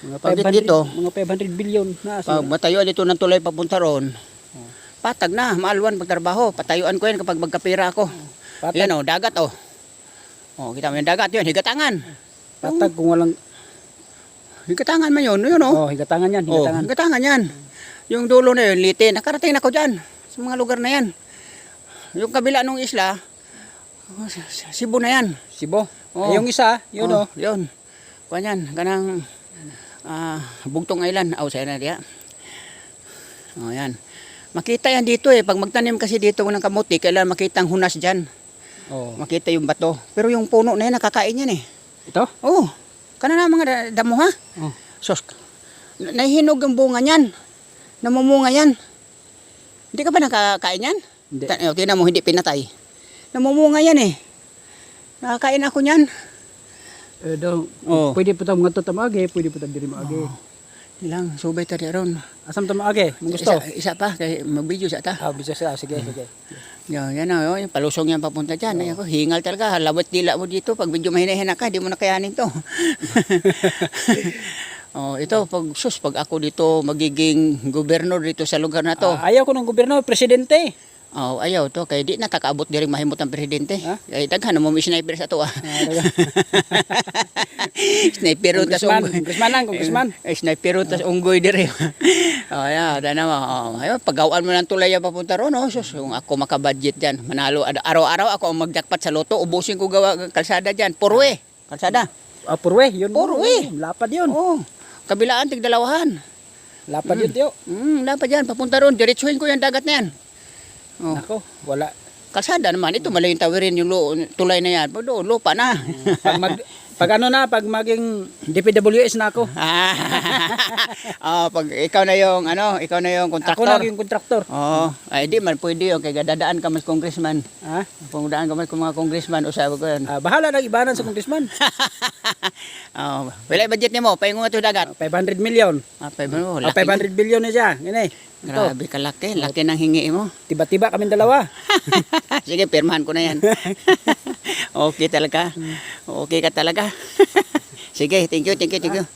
Mga Pag 500, dito, mga 500 billion na. pag matayo dito ng tulay papunta roon, patag na, maalwan pagtrabaho. Patayuan ko yan kapag magkapira ako. Patag, Yan o, dagat o. Oh, kita mo yung dagat yun, higatangan. patag kung walang... Higatangan man yun, yun o. Oh, higatangan yan, Oh, higatangan. higatangan yan. Yung dulo na yun, litin. Nakarating na ako dyan, sa mga lugar na yan. Yung kabila ng isla, oh, Cebu na yan. Sibo. Oh. Ay, yung isa, yun oh. Yun. Kuan yan, ah, Bugtong Island. Aw, sa'yo na diya. Oh, yan. Makita yan dito eh. Pag magtanim kasi dito ng kamuti, kailangan makita ang hunas dyan. Oh. Makita yung bato. Pero yung puno na yan, nakakain yan eh. Ito? Oh, kana na mga da- damo ha? Oh. Sos, na- nahihinog ang bunga niyan. Namumunga yan. Hindi ka ba nakakain yan? Hindi. Oh, tingnan mo, hindi pinatay. Namumunga yan eh. Nakakain ako niyan. Eh, daw, Oh. pwede po tayo mga tamage, pwede po tayo diri maage. Ilang, subay ta ron. Asam tamage, mong gusto? Isa, isa pa, kay mag-video sa ta. Ah, bisa siya, sige, sige. Yan, yan na, oh, yung palusong yan papunta dyan. Ay, ako, hingal talaga, halawat dila mo dito. Pag medyo mahina-hina ka, di mo nakayanin to. oh, ito, pag sus, pag ako dito magiging gobernador dito sa lugar na to. Ah, ayaw ko ng gobyerno, presidente. Oh, ayaw to kay di nakakaabot diri mahimot ang presidente. Ha? Kay daghan mo may sniper sa to ah. Ah, sniper tas Congressman, unggoy. congressman lang, congressman. Eh, sniper tas unggoy diri. oh, ya, dana mo. Oh, ayo pagawan mo ng tulay papunta ron, oh. Sus, kung ako makabudget diyan, manalo araw-araw ako ang magjakpat sa loto, ubusin ko gawa kalsada diyan. Purwe, kalsada. Ah, purwe, yun. Purwe. Lapad yun. Oh, kabilaan tig dalawahan. Lapad yun, tiyo. Hmm, dapat diyan papunta ron, diretsuhin ko yung dagat na yan. Oh. Nako, wala. Kalsada naman, ito malayong tawirin yung tulay na yan. Doon, lupa na. Pag, mag, pag ano na, pag maging DPWS na ako. oh, pag ikaw na yung ano, ikaw na yung Ako kontraktor. na yung kontraktor. Oh, ay di man pwede yun kay dadaan ka mas congressman. Ha? Kung daan ka mas kung mga congressman usabi ko yan. Ah, bahala na ibanan sa congressman. oh, wala budget nimo, paingon nga to dagat. 500 million. Ah, pay mo, Ah, laki. 500 billion na siya. Gini. Ito. Grabe kalaki, laki ng hingi mo. Tiba-tiba kami dalawa. Sige, pirmahan ko na yan. okay talaga. Okay ka talaga. Sige, thank you, thank you, thank you.